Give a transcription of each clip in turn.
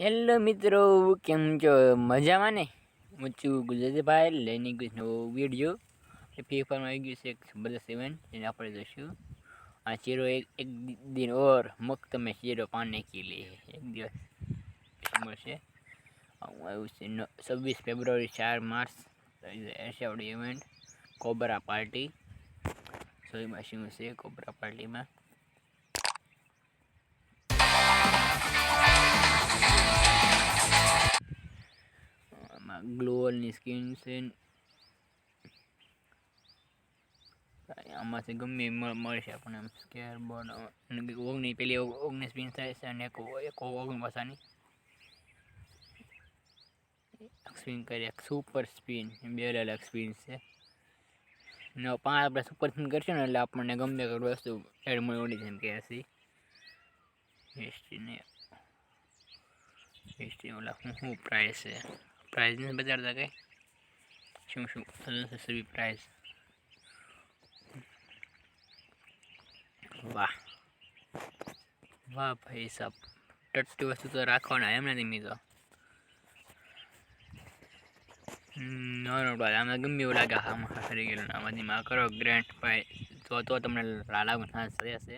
Hello મિત્રો, કેમ છો? મજામાં ને? હું છું ગુજરાતીભાઈ લઈને ગયું નવો વીડિયો. ફ્રી ફાયરમાં આવી ગયું છે એક બધા ઇવેન્ટ જેને આપણે જોઈશું. આ ચીરો એક એક દિન ઓર મુક્ત મેં ચીરો પાને કે लिए એક દિવસ મળશે આવ્યું છે છવ્વીસ ફેબ્રુઆરી ચાર માર્ચ એશિયાવડી ઇવેન્ટ કોબરા પાર્ટી. સો શું છે કોબરા પાર્ટીમાં? આમાં ગ્લોવલની સ્કીન છે. આમાંથી ગમે મળશે આપણને આમ સ્કેર બોર્ડ ઓગણી, પેલી ઓગ- ઓગણીસ પિન થાય છે અને એક એક ઓગણ સ્પિન કરી, એક સુપર સ્પિન બે અલગ અલગ સ્પિન છે. ને પાંચ આપણે સુપર સ્પિન કરશું ને એટલે આપણને ગમે તે વસ્તુ એડ મળી ઓડી જેમ કે હસી હિસ્ટ્રીને હિસ્ટ્રી ઓલા શું પ્રાઇસ છે. પ્રાઇસ નથી બતાડતા કંઈ? શું શું? સબી પ્રાઇસ વાહ. વાહ ભાઈ સાહેબ ટટ્ટી વસ્તુ તો રાખવાના એમ નથી મી તો નો નો ભાઈ આમાં ગમે એવું લાગે આમાં ખરી ગયેલું આમાંથી માં કરો ગ્રેન્ટ ભાઈ તો તો તમને લાગુ ના રહેશે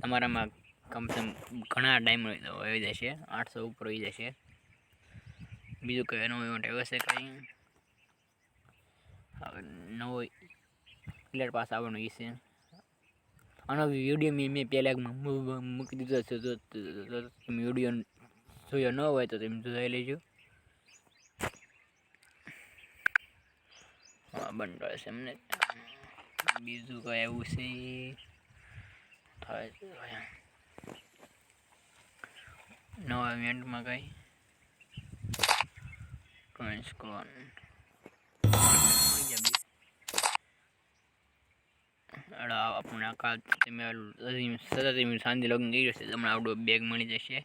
તમારામાં કમસે કમ ઘણા ટાઈમ આવી જશે. આઠસો ઉપર આવી જશે. બીજું કંઈ નવો ઇવેન્ટ આવ્યો છે કંઈ? નવો પ્લેયર પાસ આવવાનો એ છે. આનો વીડિયો મેં મેં પહેલાં મૂકી દીધો છે. તો તમે વીડિયો જોયો ન હોય તો તમે જોઈ લેજો. હા બંડો છે એમને. બીજું કંઈ એવું છે? થાય નવા ઇવેન્ટમાં કંઈ? ટ્રાન્સકોન આપણે કાલ તમે સતત તમે શાંતિ લગ્ન કરી જશે તમને આવડો બેગ મળી જશે.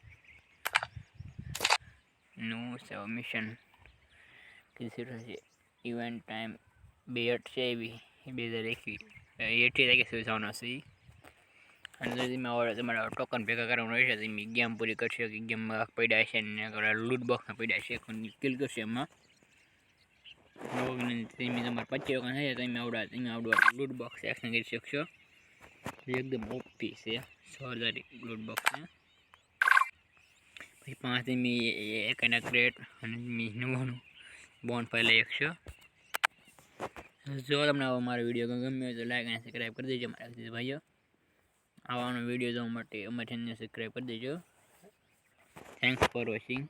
નું છે મિશન કીધું છે ઇવેન્ટ ટાઈમ બે અટ છે એવી. બે હજાર એકવીસ. એટી તારીખે સુધી જવાનો છે. અને તમે તમારા ટોકન ભેગા કરવાનું રહેશે તમે ગેમ પૂરી કરશે, કે ગેમમાં પડ્યા છે ને લૂટ બોક્સમાં પડ્યા છે કિલ કરશે એમાં. તમે તમારે પચીસ વખત થાય તમે આવડા તમે આવડો લૂટ બોક્સ એક્શન કરી શકશો. એકદમ ઓપી છે સો હજાર લૂટ બોક્સ છે. પછી પાંચ મી એક એના ક્રેટ અને મી નવાનું બોન્ડ ફાઇલ લઈ શકશો. જો તમને મારો વીડિયો ગમ્યો હોય તો લાઈક અને સબસ્ક્રાઈબ કરી દેજો, મારા ભાઈઓ. આવવાનો વીડિયો જોવા માટે અમારી ચેનલને સબસ્ક્રાઈબ કરી દેજો. Thanks for watching